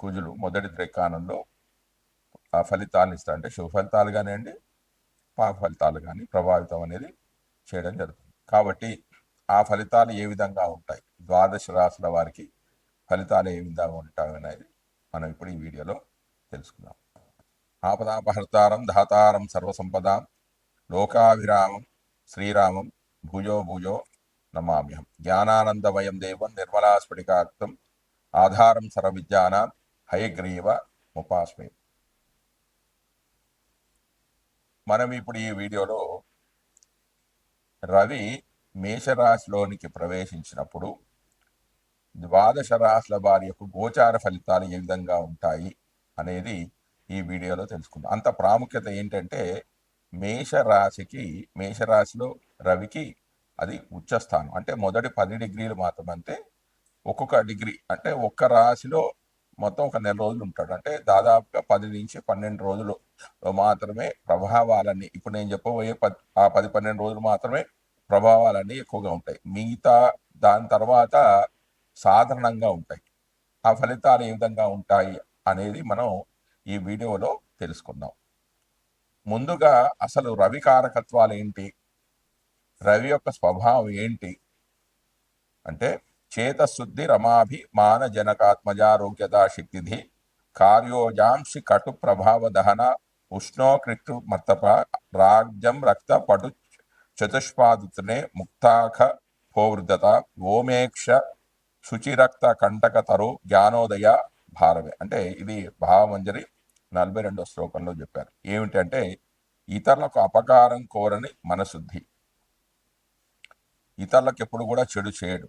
కుజులు మొదటి ద్రెక్కానంలో ఆ ఫలితాలను ఇస్తా అంటే శుభ ఫలితాలు కానివ్వండి పాప ఫలితాలు కానీ ప్రభావితం అనేది చేయడం జరుగుతుంది. కాబట్టి ఆ ఫలితాలు ఏ విధంగా ఉంటాయి? ద్వాదశ రాసుల వారికి ఫలితాలు ఏ విధంగా ఉంటాయి అనేది మనం ఇప్పుడు ఈ వీడియోలో తెలుసుకుందాం. ఆపదాపహర్తారం ధాతారం సర్వసంపదాం లోకాభిరామం శ్రీరామం భుజో భుజో నమామ్యహం. జ్ఞానానందమయం దేవం నిర్మలాస్ఫటికాక్తం ఆధారం సర్వవిద్యానాం హయగ్రీవ ఉపాస్మే మనం ఇప్పుడు ఈ వీడియోలో రవి మేషరాశిలోనికి ప్రవేశించినప్పుడు ద్వాదశ రాశుల వారి యొక్క గోచార ఫలితాలు ఏ విధంగా ఉంటాయి అనేది ఈ వీడియోలో తెలుసుకుందాం. అంత ప్రాముఖ్యత ఏంటంటే మేషరాశికి మేషరాశిలో రవికి అది ఉచ్చస్థానం అంటే మొదటి పది డిగ్రీలు మాత్రమంటే ఒక్కొక్క డిగ్రీ అంటే ఒక్క రాశిలో మొత్తం ఒక నెల రోజులు ఉంటాడు. అంటే దాదాపుగా పది నుంచి పన్నెండు రోజులు మాత్రమే ప్రభావాలన్నీ ఇప్పుడు నేను చెప్పబోయే పది ఆ పది పన్నెండు రోజులు మాత్రమే ప్రభావాలన్నీ ఎక్కువగా ఉంటాయి. మిగతా దాని తర్వాత సాధారణంగా ఉంటాయి. ఆ ఫలితాలు ఏ విధంగా ఉంటాయి అనేది మనం ఈ వీడియోలో తెలుసుకుందాం. ముందుగా అసలు రవి కారకత్వాలు ఏంటి? రవి యొక్క స్వభావం ఏంటి? అంటే చేతశుద్ధి రమాభి మాన శక్తిధి కార్యోజాంసి కటు ప్రభావ దహన ఉష్ణోకృష్టు మర్తప రాజ్యం రక్త పటు చతుష్పాదుతనే ముక్తాఖ భోవృద్ధత ఓమేక్ష శుచిరక్త కంటక తరు జ్ఞానోదయ భారవే. అంటే ఇది భావమంజరి నలభై రెండో శ్లోకంలో చెప్పారు. ఏమిటంటే ఇతరులకు అపకారం కోరని మనశుద్ధి. ఇతరులకు ఎప్పుడు కూడా చెడు చేయడు.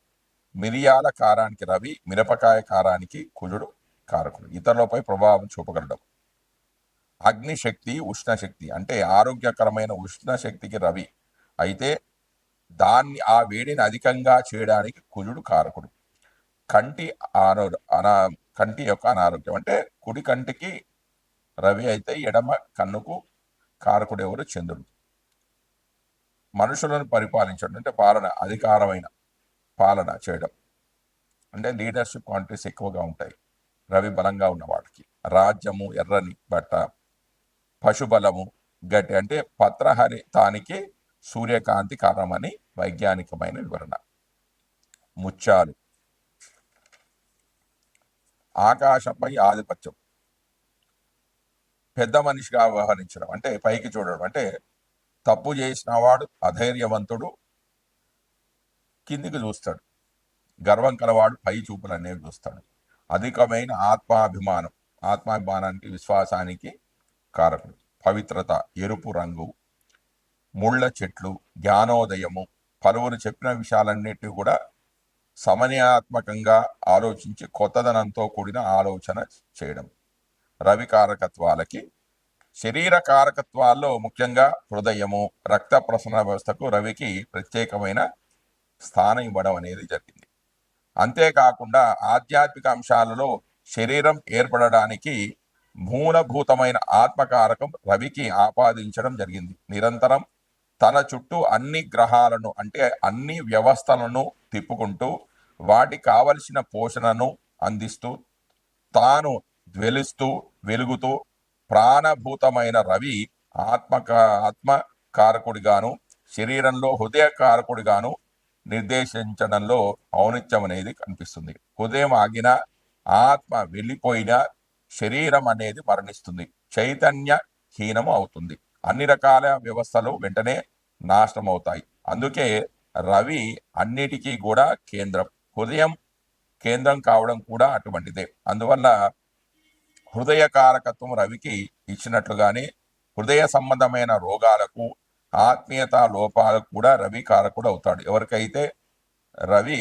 మిరియాల కారానికి రవి మిరపకాయ కారానికి కుజుడు కారకుడు. ఇతరులపై ప్రభావం చూపగలడం. అగ్నిశక్తి ఉష్ణశక్తి అంటే ఆరోగ్యకరమైన ఉష్ణశక్తికి రవి. అయితే దాన్ని ఆ వేడిని అధికంగా చేయడానికి కుజుడు కారకుడు. కంటి ఆరో అనా కంటి యొక్క అనారోగ్యం అంటే కుడి కంటికి రవి అయితే ఎడమ కన్నుకు కారకుడు ఎవరు? చంద్రుడు. మనుషులను పరిపాలించడం అంటే పాలన అధికారమైన పాలన చేయడం. అంటే లీడర్షిప్ క్వాంటిటీస్ ఎక్కువగా ఉంటాయి. రవి బలంగా ఉన్నవాడికి రాజ్యము ఎర్రని బట్ట పశుబలము గట్టి అంటే పత్రహరి తానికి సూర్యకాంతి కారణమని వైజ్ఞానికమైన వివరణ. ముత్యాలు. ఆకాశంపై ఆధిపత్యం. పెద్ద మనిషిగా వ్యవహరించడం. అంటే పైకి చూడడం. అంటే తప్పు చేసిన వాడు అధైర్యవంతుడు కిందికి చూస్తాడు. గర్వం కలవాడు పై చూపులు అనేవి చూస్తాడు. అధికమైన ఆత్మాభిమానం ఆత్మాభిమానానికి విశ్వాసానికి కారకుడు. పవిత్రత ఎరుపు రంగు ముళ్ళ చెట్లు జ్ఞానోదయము పలువురు చెప్పిన విషయాలన్నిటి కూడా సమన్యాత్మకంగా ఆలోచించి కొత్తదనంతో కూడిన ఆలోచన చేయడం. రవి కారకత్వాలకి శరీర కారకత్వాల్లో ముఖ్యంగా హృదయము రక్త ప్రసరణ వ్యవస్థకు రవికి ప్రత్యేకమైన స్థానం ఇవ్వడం అనేది జరిగింది. అంతేకాకుండా ఆధ్యాత్మిక అంశాలలో శరీరం ఏర్పడడానికి మూలభూతమైన ఆత్మకారకం రవికి ఆపాదించడం జరిగింది. నిరంతరం తన చుట్టూ అన్ని గ్రహాలను అంటే అన్ని వ్యవస్థలను తిప్పుకుంటూ వాటికి కావలసిన పోషణను అందిస్తూ తాను జ్వలిస్తూ వెలుగుతూ ప్రాణభూతమైన రవి ఆత్మక ఆత్మకారకుడిగాను శరీరంలో హృదయకారకుడిగాను నిర్దేశించడంలో ఔనిత్యం అనేది కనిపిస్తుంది. హృదయం ఆగిన ఆత్మ వెళ్ళిపోయిన శరీరం అనేది మరణిస్తుంది. చైతన్య హీనము అవుతుంది. అన్ని రకాల వ్యవస్థలు వెంటనే నాశనం అవుతాయి అందుకే రవి అన్నిటికీ కూడా కేంద్రం. హృదయం కేంద్రం కావడం కూడా అటువంటిదే. అందువల్ల హృదయ కారకత్వం రవికి ఇచ్చినట్లుగానే హృదయ సంబంధమైన రోగాలకు ఆత్మీయత లోపాలకు కూడా రవి కారకుడు అవుతాడు. ఎవరికైతే రవి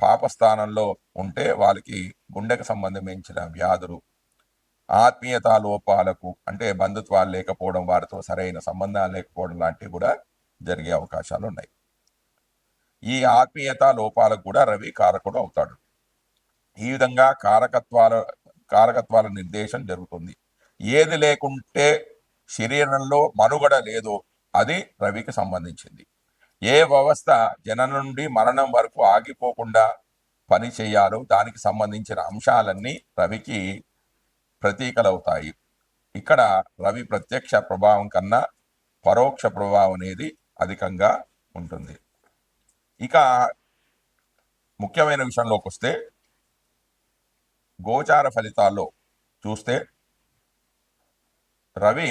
పాపస్థానంలో ఉంటే వాళ్ళకి గుండెకు సంబంధించిన వ్యాధులు ఆత్మీయత లోపాలకు అంటే బంధుత్వాలు లేకపోవడం వారితో సరైన సంబంధాలు లేకపోవడం లాంటివి కూడా జరిగే అవకాశాలు ఉన్నాయి. ఈ ఆత్మీయత లోపాలకు కూడా రవి కారకుడు అవుతాడు. ఈ విధంగా కారకత్వాల కారకత్వాల నిర్దేశం జరుగుతుంది. ఏది లేకుంటే శరీరంలో మనుగడ లేదు. అది రవికి సంబంధించింది. ఏ వ్యవస్థ జననం నుండి మరణం వరకు ఆగిపోకుండా పని చేయాలో దానికి సంబంధించిన అంశాలన్నీ రవికి ప్రతీకలవుతాయి. ఇక్కడ రవి ప్రత్యక్ష ప్రభావం కన్నా పరోక్ష ప్రభావం అనేది అధికంగా ఉంటుంది. ఇక ముఖ్యమైన విషయంలోకి వస్తే గోచార ఫలితాల్లో చూస్తే రవి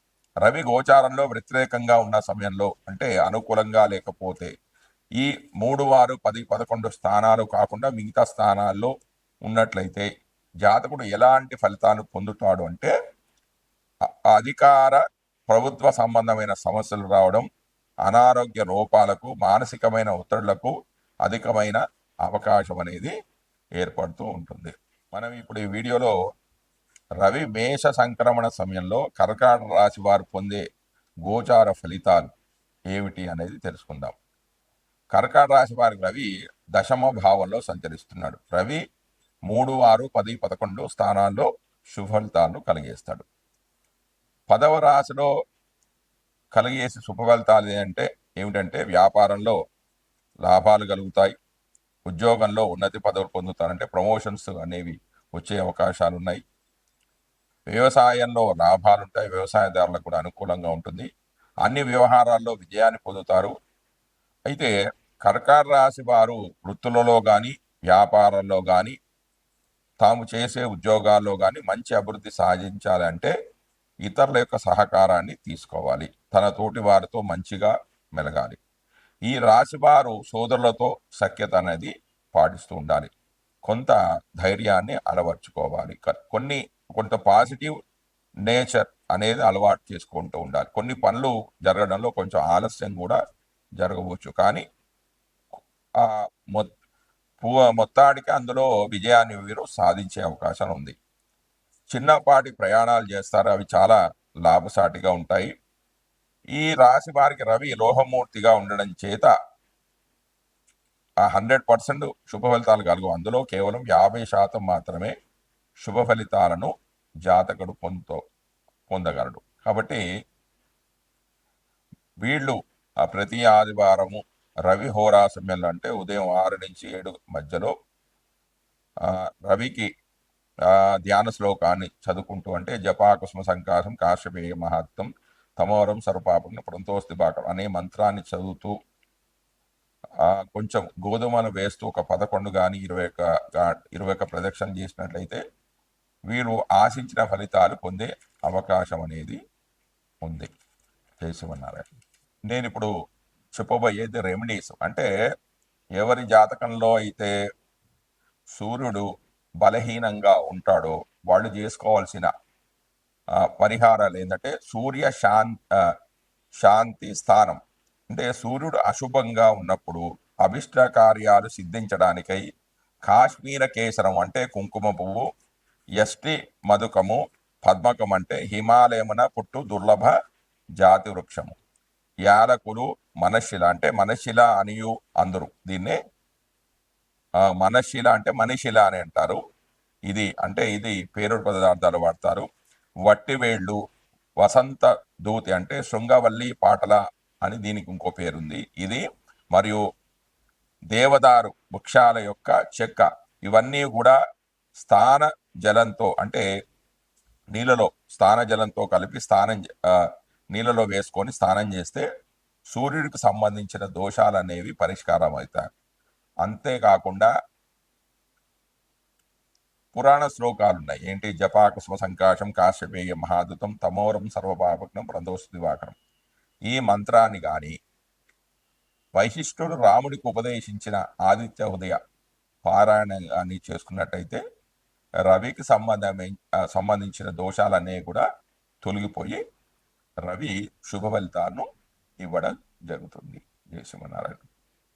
రవి గోచారంలో వ్యతిరేకంగా ఉన్న సమయంలో అంటే అనుకూలంగా లేకపోతే ఈ మూడు వారు పది పదకొండు స్థానాలు కాకుండా మిగతా స్థానాల్లో ఉన్నట్లయితే జాతకుడు ఎలాంటి ఫలితాలు పొందుతాడు అంటే అధికార ప్రభుత్వ సంబంధమైన సమస్యలు రావడం అనారోగ్య లోపాలకు మానసికమైన ఒత్తిళ్ళకు అధికమైన అవకాశం అనేది ఏర్పడుతూ ఉంటుంది. మనం ఇప్పుడు ఈ వీడియోలో రవి మేష సంక్రమణ సమయంలో కర్కాటక రాశి వారు పొందే గోచార ఫలితాలు ఏమిటి అనేది తెలుసుకుందాం. కర్కాటక రాశి వారికి రవి దశమ భావంలో సంచరిస్తున్నాడు. రవి మూడు ఆరు పది పదకొండు స్థానాల్లో శుభఫలితాలను కలిగేస్తాడు. పదవ రాశిలో కలిగేసి శుభఫలితాలు ఏంటంటే ఏమిటంటే వ్యాపారంలో లాభాలు కలుగుతాయి. ఉద్యోగంలో ఉన్నతి పదవులు పొందుతారంటే ప్రమోషన్స్ అనేవి వచ్చే అవకాశాలు ఉన్నాయి. వ్యవసాయంలో లాభాలు ఉంటాయి వ్యవసాయదారులకు కూడా అనుకూలంగా ఉంటుంది. అన్ని వ్యవహారాల్లో విజయాన్ని పొందుతారు. అయితే కర్కార రాశి వారు వృత్తులలో కానీ వ్యాపారంలో కానీ తాము చేసే ఉద్యోగాల్లో కానీ మంచి అభివృద్ధి సాధించాలంటే ఇతరుల యొక్క సహకారాన్ని తీసుకోవాలి. తన తోటి వారితో మంచిగా మెలగాలి. ఈ రాశి వారు సోదరులతో సఖ్యత అనేది పాటిస్తూ ఉండాలి. కొంత ధైర్యాన్ని అలవర్చుకోవాలి. కొన్ని కొంత పాజిటివ్ నేచర్ అనేది అలవాటు చేసుకుంటూ ఉండాలి. కొన్ని పనులు జరగడంలో కొంచెం ఆలస్యం కూడా జరగవచ్చు. కానీ ఆ మొ మొత్తానికి అందులో విజయాన్ని వీరు సాధించే అవకాశం ఉంది. చిన్నపాటి ప్రయాణాలు చేస్తారు. అవి చాలా లాభసాటిగా ఉంటాయి. ఈ రాశి వారికి రవి లోహమూర్తిగా ఉండడం చేత ఆ హండ్రెడ్ పర్సెంట్ శుభ ఫలితాలు కలుగు. అందులో కేవలం యాభై శాతం మాత్రమే శుభ ఫలితాలను జాతకుడు పొందుతో పొందగలడు. కాబట్టి వీళ్ళు ఆ ప్రతి ఆదివారము రవి హోరా సమయంలో అంటే ఉదయం ఆరు నుంచి ఏడు మధ్యలో రవికి ధ్యాన శ్లోకాన్ని చదువుకుంటూ అంటే జపాకుస్మ సంకాశం కాశ్యపేయ మహత్వం తమోరం సర్వపాపం పృంతోస్తి బాకం అనే మంత్రాన్ని చదువుతూ కొంచెం గోధుమలు వేస్తూ ఒక పదకొండు కానీ ఇరవై ఒక ఇరవై ఒక్క ప్రదక్షిణ చేసినట్లయితే వీరు ఆశించిన ఫలితాలు పొందే అవకాశం అనేది ఉంది. చేసి నేను ఇప్పుడు చెప్పబోయేది రెమెడీస్ అంటే ఎవరి జాతకంలో అయితే సూర్యుడు బలహీనంగా ఉంటాడో వాళ్ళు చేసుకోవాల్సిన పరిహారాలు ఏంటంటే సూర్య శాం శాంతి స్థానం. అంటే సూర్యుడు అశుభంగా ఉన్నప్పుడు అభిష్ట కార్యాలు సిద్ధించడానికై కాశ్మీర కేసరం అంటే కుంకుమ పువ్వు ఎస్టి మధుకము పద్మకం అంటే హిమాలయమున పుట్టు దుర్లభ జాతి వృక్షము. యాలకులు మనశిల అంటే మనశిల అనియు అందరు. దీన్ని మనశిల అంటే మనిషిల అని అంటారు. ఇది అంటే ఇది పేరు పదార్థాలు వాడతారు. వట్టివేళ్ళు వసంత దూతి అంటే శృంగవల్లి పాటల అని దీనికి ఇంకో పేరుంది. ఇది మరియు దేవదారు వృక్షాల యొక్క చెక్క. ఇవన్నీ కూడా స్థాన జలంతో అంటే నీళ్ళలో స్నాన జలంతో కలిపి స్నానం నీళ్ళలో వేసుకొని స్నానం చేస్తే సూర్యుడికి సంబంధించిన దోషాలు అనేవి పరిష్కారం అవుతాయి అంతేకాకుండా పురాణ శ్లోకాలు ఉన్నాయి ఏంటి? జపాకుష్మ సంకాశం కాశ్యపేయ మహాదుతం తమోరం సర్వపాపగ్నం ప్రదోష దివాకరం. ఈ మంత్రాన్ని కానీ వైశిష్ఠుడు రాముడికి ఉపదేశించిన ఆదిత్య ఉదయ పారాయణ కానీ చేసుకున్నట్టయితే రవికి సంబంధమైన సంబంధించిన దోషాలన్నీ కూడా తొలగిపోయి రవి శుభ ఫలితాలను ఇవ్వడం జరుగుతుంది. జయ శ్రీమన్నారాయణ.